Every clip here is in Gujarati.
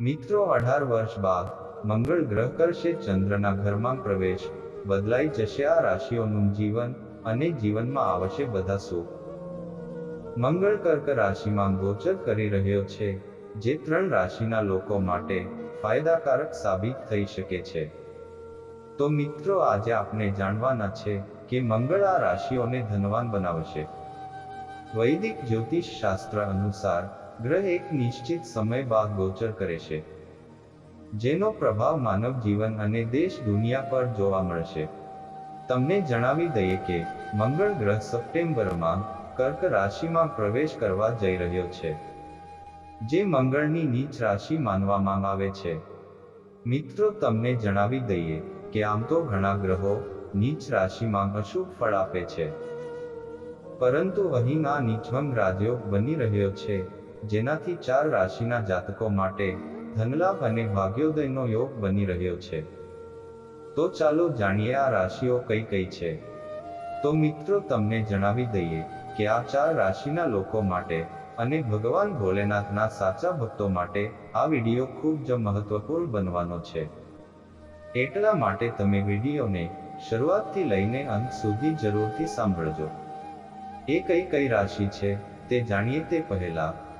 મિત્રો, અઢાર વર્ષ બાદ મંગળ ગ્રહ કરશે. ચંદ્રના ઘરમાં પ્રવેશ બદલાઈ જશે. આ રાશિઓનું જીવન અને જીવનમાં આવશે બધા સુખ. મંગળ કર્ક રાશિમાં ગોચર કરી રહ્યો છે, જે ત્રણ રાશિના લોકો માટે ફાયદાકારક સાબિત થઈ શકે છે. તો મિત્રો, આજે આપણે જાણવાના છે કે મંગળ આ રાશિઓને ધનવાન બનાવશે. વૈદિક જ્યોતિષ શાસ્ત્ર અનુસાર ગ્રહ એક નિશ્ચિત સમય બાદ ગોચર કરે છે, જેનો પ્રભાવ માનવ જીવન અને દેશ દુનિયા પર જોવા મળશે. તમને જણાવી દઈએ કે, મંગળ ગ્રહ સપ્ટેમ્બરમાં કર્ક રાશિમાં પ્રવેશ કરવા જઈ રહ્યો છે, જે મંગળની નીચ રાશિ માનવામાં આવે છે. મિત્રો, તમને જણાવી દઈએ કે આમ તો ઘણા ગ્રહો નીચ રાશિમાં અશુભ ફળ આપે છે, પરંતુ અહીં આ નીચભંગ રાજયોગ બની રહ્યો છે. જેનાથી ચાર રાશિના જાતકો માટે ધનલાભ અને ભાગ્યોદયનો યોગ બની રહ્યો છે. તો ચાલો જાણીએ આ રાશિઓ કઈ કઈ છે. તો મિત્રો, તમને જણાવી દઈએ કે આ ચાર રાશિના લોકો માટે અને ભગવાન ભોલેનાથના સાચા ભક્તો માટે આ વીડિયો ખૂબ જ મહત્વપૂર્ણ બનવાનો છે. એટલા માટે તમે વિડીયોને શરૂઆતથી લઈને અંત સુધી જરૂરથી સાંભળજો. એ કઈ કઈ રાશિ છે તે જાણીએ તે પહેલા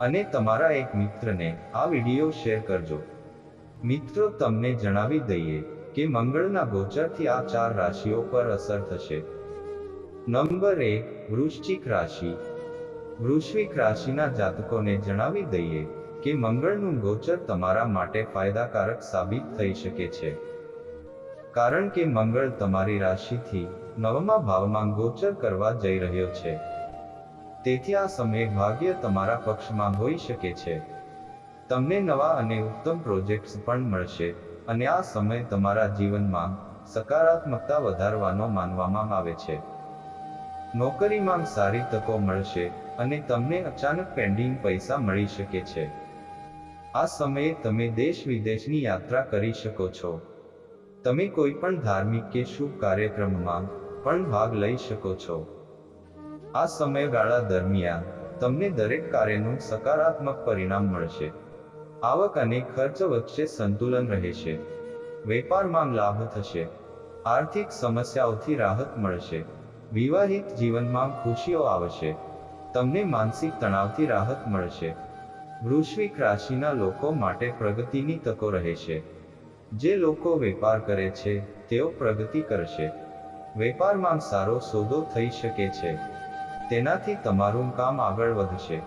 અને તમારા એક મિત્રને આ વીડિયો શેર કરજો. મિત્રો, તમને જણાવી દઈએ કે મંગળના ગોચરથી આ ચાર રાશિઓ પર અસર થશે. નંબર એક, વૃશ્ચિક રાશિ. વૃશ્વિક રાશિના જાતકોને જણાવી દઈએ કે મંગળનું ગોચર તમારા માટે ફાયદાકારક સાબિત થઈ શકે છે. કારણ કે મંગળ તમારી રાશિથી નવમા ભાવમાં ગોચર કરવા જઈ રહ્યો છે. તેથી આ સમયે ભાગ્ય તમારા પક્ષમાં હોઈ શકે છે. તમને નવા અને ઉત્તમ પ્રોજેક્ટ્સ પણ મળશે અને આ સમય તમારા જીવનમાં સકારાત્મકતા વધારવાનો માનવામાં આવે છે. નોકરીમાં સારી તકો મળશે અને તમને અચાનક પેન્ડિંગ પૈસા મળી શકે છે. આ સમયે તમે દેશ વિદેશની યાત્રા કરી શકો છો. તમે કોઈ પણ ધાર્મિક કે શુભ કાર્યક્રમમાં પણ ભાગ લઈ શકો છો. આ સમયગાળા દરમિયાન તમને દરેક કાર્યનું સકારાત્મક પરિણામ મળશે. આવક અને ખર્ચ વચ્ચે સંતુલન રહેશે. વેપારમાં લાભ થશે. આર્થિક સમસ્યાઓથી રાહત મળશે. વિવાહિત જીવનમાં ખુશીઓ આવશે. તમને માનસિક તણાવથી રાહત મળશે. વૃશ્વિક રાશિના લોકો માટે પ્રગતિની તકો રહેશે. જે લોકો વેપાર કરે છે, તેઓ પ્રગતિ કરશે. વેપારમાં સારો સોદો થઈ શકે છે. તેનાથી તમારું કામ આગળ વધશે.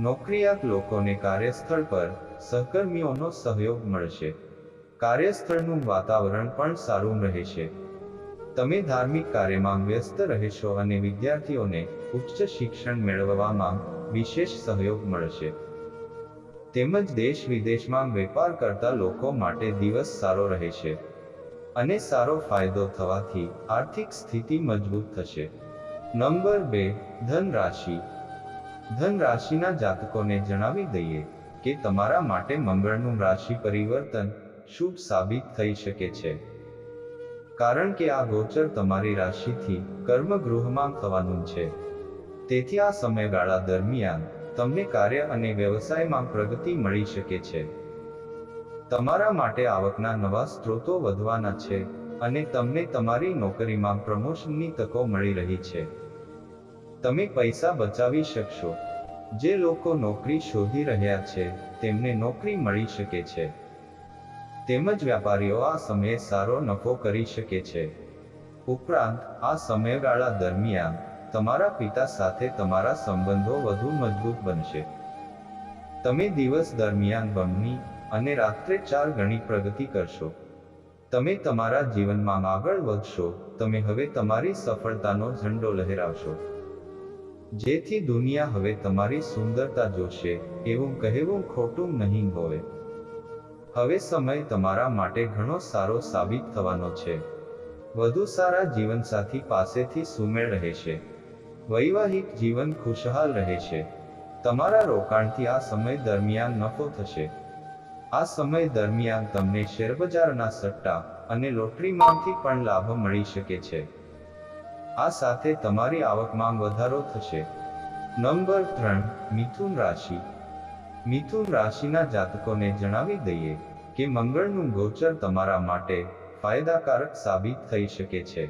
નોકરિયાત લોકોને કાર્યસ્થળ પર સહકર્મીઓનો સહયોગ મળશે. કાર્યસ્થળનું વાતાવરણ પણ સારું રહેશે. તમે ધાર્મિક કાર્યમાં વ્યસ્ત રહેશો અને વિદ્યાર્થીઓને ઉચ્ચ શિક્ષણ મેળવવામાં વિશેષ સહયોગ મળશે. તેમજ દેશ વિદેશમાં વેપાર કરતા લોકો માટે દિવસ સારો રહેશે. અને સારો ફાયદો થવાથી આર્થિક સ્થિતિ મજબૂત થશે. નંબર બે ધન રાશિ ધન રાશિના જાતકોને જણાવી દઈએ કે તમારા માટે મંગળનું રાશિ પરિવર્તન શુભ સાબિત થઈ શકે છે. કારણ કે આ ગોચર તમારી રાશિથી કર્મગૃહમાં થવાનું છે. તેથી આ સમયગાળા દરમિયાન તમને કાર્ય અને વ્યવસાયમાં પ્રગતિ મળી શકે છે. તમારા માટે આવકના નવા સ્ત્રોતો વધવાના છે અને તમને તમારી નોકરીમાં પ્રમોશનની તકો મળી રહી છે. તમે પૈસા બચાવી શકશો. જે લોકો નોકરી શોધી રહ્યા છે, તેમને નોકરી મળી શકે છે. તેમજ વ્યાપારીઓ આ સમયે સારો નફો કરી શકે છે. ઉપરાંત, આ સમયગાળા દરમિયાન, તમારા પિતા સાથે તમારા સંબંધો વધુ મજબૂત બનશે. તમે દિવસ દરમિયાન બમણી અને રાત્રે ચાર ગણી પ્રગતિ કરશો. તમે તમારા જીવનમાં આગળ વધશો, તમે હવે તમારી સફળતાનો ઝંડો લહેરાવશો. જેથી દુનિયા હવે તમારી સુંદરતા જોશે, એવું કહેવું ખોટું નહીં હોય. હવે સમય તમારા માટે ઘણો સારો સાબિત થવાનો છે. વધુ સારા જીવનસાથી પાસેથી સુમેળ રહેશે વૈવાહિક જીવન ખુશહાલ રહેશે તમારા રોકાણથી આ સમય દરમિયાન નફો થશે. આ સમય દરમિયાન તમને શેરબજારના સટ્ટા અને લોટરીમાંથી પણ લાભ મળી શકે છે. આ સાથે તમારી આવકમાં વધારો થશે. નંબર ત્રણ, મિથુન રાશિ. મિથુન રાશિના જાતકોને જણાવી દઈએ કે મંગળનું ગોચર તમારા માટે ફાયદાકારક સાબિત થઈ શકે છે.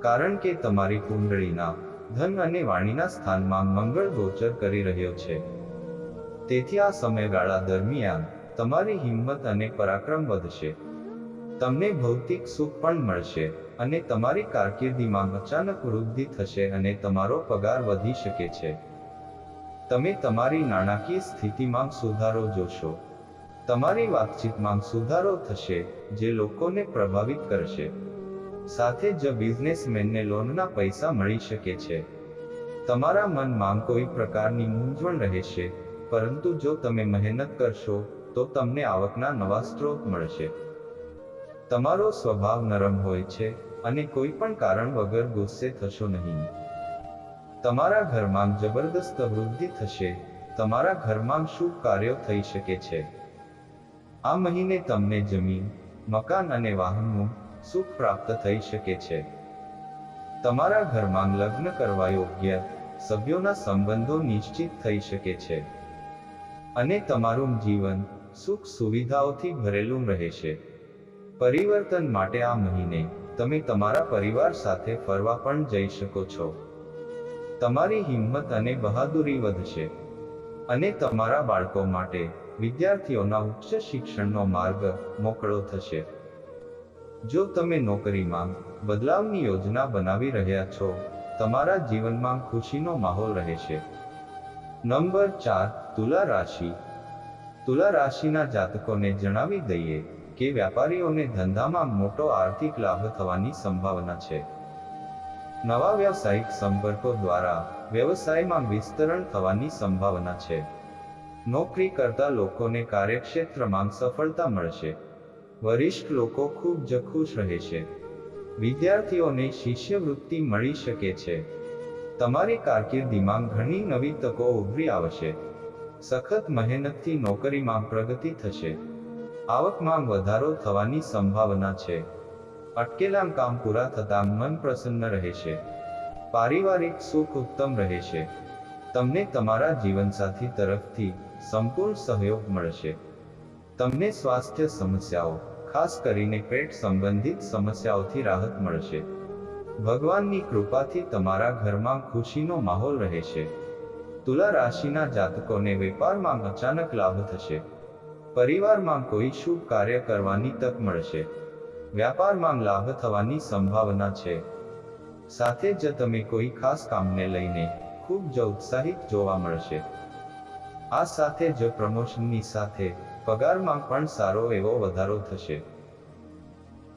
કારણ કે તમારી કુંડળીના ધન અને વાણીના સ્થાનમાં મંગળ ગોચર કરી રહ્યો છે. તેથી આ સમયગાળા દરમિયાન તમારી હિંમત અને પરાક્રમ વધશે. તમને ભૌતિક સુખ પણ મળશે અને તમારી કારકિર્દીમાં અચાનક વૃદ્ધિ થશે અને તમારો પગાર વધી શકે છે. તમે તમારી નાણાકીય સ્થિતિમાં સુધારો જોશો. તમારી વાતચીતમાં સુધારો થશે, જે લોકોને પ્રભાવિત કરશે. સાથે જ બિઝનેસમેનને લોનના પૈસા મળી શકે છે. તમારા મનમાં કોઈ પ્રકારની મૂંઝવણ રહેશે, પરંતુ જો તમે મહેનત કરશો, તો તમને આવકના નવા સ્ત્રોત મળશે. તમારો સ્વભાવ નરમ હોય છે અને કોઈ પણ કારણ વગર ગુસ્સે થશો નહીં. તમારા ઘરમાં જબરદસ્ત વૃદ્ધિ થશે, તમારા ઘરમાં શુભ કાર્યો થઈ શકે છે. આ મહિને તમને જમીન, મકાન અને વાહનનું સુખ પ્રાપ્ત થઈ શકે છે. તમારા ઘરમાં લગ્ન કરવા યોગ્ય સભ્યોના સંબંધો નિશ્ચિત થઈ શકે છે. અને તમારું જીવન સુખ સુવિધાઓથી ભરેલું રહેશે. પરિવર્તન માટે આ મહિને તમે તમારા પરિવાર સાથે ફરવા પણ જઈ શકો છો. તમારી હિંમત અને બહાદુરી વધશે. અને તમારા બાળકો માટે વિદ્યાર્થીઓના ઉચ્ચ શિક્ષણનો માર્ગ મોકળો થશે. જો તમે નોકરીમાં બદલાવની યોજના બનાવી રહ્યા છો, તમારા જીવનમાં ખુશીનો માહોલ રહેશે. નંબર ચાર, તુલા રાશિ. તુલા રાશિના જાતકોને જણાવી દઈએ કે વ્યાપારીઓને ધંધામાં મોટો આર્થિક લાભ થવાની સંભાવના છે. નવા વ્યવસાયિક સંપર્કો દ્વારા વ્યવસાયમાં વિસ્તરણ થવાની સંભાવના છે. નોકરી કરતા લોકોને કાર્યક્ષેત્રમાં સફળતા મળશે. વરિષ્ઠ લોકો ખૂબ જ ખુશ રહેશે વિદ્યાર્થીઓને શિષ્યવૃત્તિ મળી શકે છે. તમારી કારકિર્દીમાં ઘણી નવી તકો ઉભરી આવશે. સખત મહેનતથી નોકરીમાં પ્રગતિ થશે. આવકમાં વધારો થવાની સંભાવના છે. અટકેલા કામ પૂરા થતાં મન પ્રસન્ન રહેશે. પારિવારિક સુખ ઉત્તમ રહેશે. તમને તમારા જીવનસાથી તરફથી સંપૂર્ણ સહયોગ મળશે. તમને સ્વાસ્થ્ય સમસ્યાઓ, ખાસ કરીને પેટ સંબંધિત સમસ્યાઓથી રાહત મળશે. ભગવાનની કૃપાથી તમારા ઘરમાં ખુશીનો માહોલ રહેશે. તુલા રાશિના જાતકોને વેપારમાં અચાનક લાભ થશે. પરિવારમાં કોઈ શુભ કાર્ય કરવાની તક મળશે. વ્યાપારમાં લાભ થવાની સંભાવના છે. સાથે જ તમે કોઈ ખાસ કામને લઈને ખૂબ જ ઉત્સાહિત જોવા મળશે. આ સાથે જ પ્રમોશનની સાથે પગારમાં પણ સારો એવો વધારો થશે.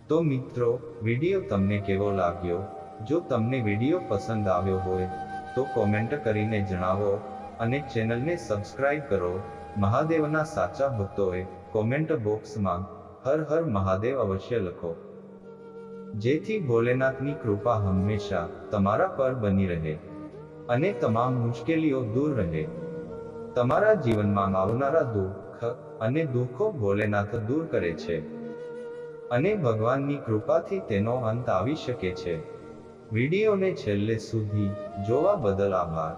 તો મિત્રો, વીડિયો તમને કેવો લાગ્યો? જો તમને વીડિયો પસંદ આવ્યો હોય, તો કોમેન્ટ કરીને જણાવો. અને ચેનલને સબસ્ક્રાઇબ કરો. મહાદેવના સાચા ભક્તોએ કોમેન્ટ બોક્સમાં હર હર મહાદેવ અવશ્ય લખો. જેથી ભોલેનાથની કૃપા હંમેશા તમારા પર બની રહે અને તમામ મુશ્કેલીઓ દૂર રહે. તમારા જીવનમાં આવનારા દુઃખ અને દુઃખો ભોલેનાથ દૂર કરે છે અને ભગવાનની કૃપાથી તેનો અંત આવી શકે છે. વિડીયોને છેલ્લે સુધી જોવા બદલ આભાર.